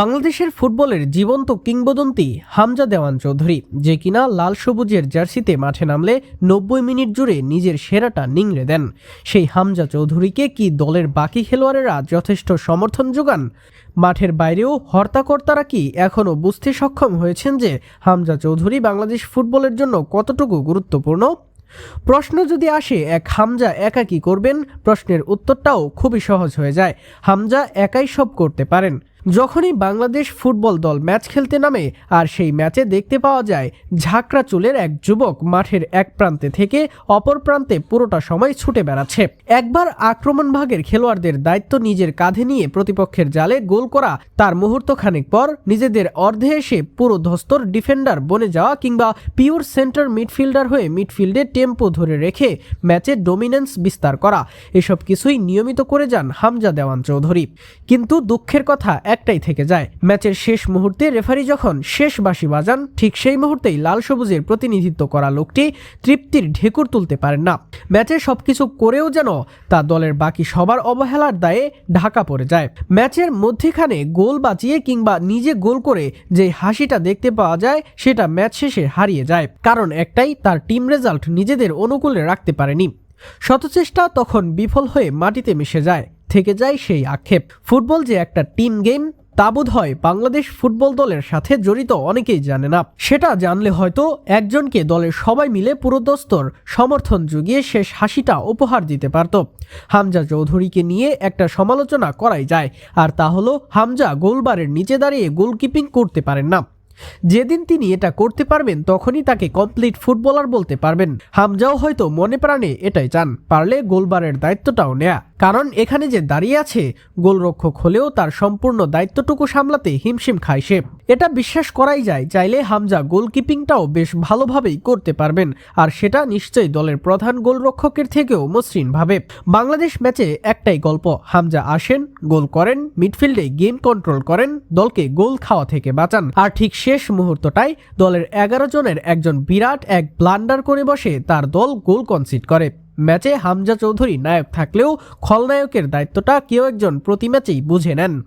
বাংলাদেশের ফুটবলের জীবন্ত কিংবদন্তি হামজা দেওয়ান চৌধুরী, যে কিনা লাল সবুজের জার্সিতে মাঠে নামলে নব্বই মিনিট জুড়ে নিজের সেরাটা নিংড়ে দেন। সেই হামজা চৌধুরীকে কি দলের বাকি খেলোয়াড়েরা যথেষ্ট সমর্থন যোগান? মাঠের বাইরেও হর্তাকর্তারা কি এখনও বুঝতে সক্ষম হয়েছেন যে হামজা চৌধুরী বাংলাদেশ ফুটবলের জন্য কতটুকু গুরুত্বপূর্ণ? প্রশ্ন যদি আসে, এক হামজা একা কি করবেন? প্রশ্নের উত্তরটাও খুবই সহজ হয়ে যায়। হামজা একাই সব করতে পারেন। যখনই বাংলাদেশ ফুটবল দল ম্যাচ খেলতে নামে আর সেই ম্যাচে দেখতে পাওয়া যায় ঝাঁকড়া চুলের এক যুবক মাঠের এক প্রান্তে থেকে অপর প্রান্তে পুরোটা সময় ছুটে বেড়াচ্ছে। একবার আক্রমণ ভাগের খেলোয়াড়দের দায়িত্ব নিজের কাঁধে নিয়ে প্রতিপক্ষের জালে গোল করা, তার মুহূর্ত খানেক পর নিজেদের অর্ধে এসে পুরো ধস্তর ডিফেন্ডার বনে যাওয়া কিংবা পিওর সেন্টার মিডফিল্ডার হয়ে মিডফিল্ডে টেম্পো ধরে রেখে ম্যাচে ডোমিনেন্স বিস্তার করা, এসব কিছুই নিয়মিত করে যান হামজা দেওয়ান চৌধুরী। কিন্তু দুঃখের কথা একটাই থেকে যায়। ম্যাচের শেষ মুহূর্তে রেফারি যখন শেষ বাঁশি বাজান, ঠিক সেই মুহূর্তেই লাল সবুজের প্রতিনিধিত্ব করা লোকটি তৃপ্তির ঢেকুর তুলতে পারেন না। ম্যাচে সবকিছু করেও যেন তা দলের বাকি সবার অবহেলার দায়ে ঢাকা পড়ে যায়। ম্যাচের মধ্যেখানে গোল বাঁচিয়ে কিংবা নিজে গোল করে যে হাসিটা দেখতে পাওয়া যায়, সেটা ম্যাচ শেষে হারিয়ে যায়। কারণ একটাই, তার টিম রেজাল্ট নিজেদের অনুকূলে রাখতে পারেনি। শতচেষ্টা তখন বিফল হয়ে মাটিতে মিশে যায়। থেকে যায় সেই আক্ষেপ। ফুটবল যে একটা টিম গেম, তা হয় বাংলাদেশ ফুটবল দলের সাথে জড়িত, অনেকেই জানে না। সেটা জানলে হয়তো একজনকে দলের সবাই মিলে পুরোদস্তর সমর্থন জুগিয়ে শেষ হাসিটা উপহার দিতে পারত। হামজা চৌধুরীকে নিয়ে একটা সমালোচনা করাই যায়, আর তা হলো হামজা গোলবারের নিচে দাঁড়িয়ে গোলকিপিং করতে পারেন না। যেদিন তিনি এটা করতে পারবেন, তখনই তাকে কমপ্লিট ফুটবলার বলতে পারবেন। হামজাও হয়তো মনে প্রাণে এটাই চান, পারলে গোলবারের দায়িত্বটাও নেয়া। কারণ এখানে যে দাঁড়িয়ে আছে, গোলরক্ষক হলেও তার সম্পূর্ণ দায়িত্বটুকু সামলাতে হিমশিম খায় সে। এটা বিশ্বাস করাই যায়, চাইলে হামজা গোলকিপিংটাও বেশ ভালোভাবেই করতে পারবেন। আর সেটা নিশ্চয়ই দলের প্রধান গোলরক্ষকের থেকেও মসৃণ ভাবে বাংলাদেশ ম্যাচে একটাই গল্প, হামজা আসেন, গোল করেন, মিডফিল্ডে গেম কন্ট্রোল করেন, দলকে গোল খাওয়া থেকে বাঁচান। আর ঠিক শেষ মুহূর্তটায় দলের এগারো জনের একজন বিরাট এক ব্লান্ডার করে বসে তার দল গোল কনসিড করে। ম্যাচে হামজা চৌধুরী নায়ক থাকলেও খলনায়কের দায়িত্বটা কেউ একজন প্রতি ম্যাচেই বুঝে নেন।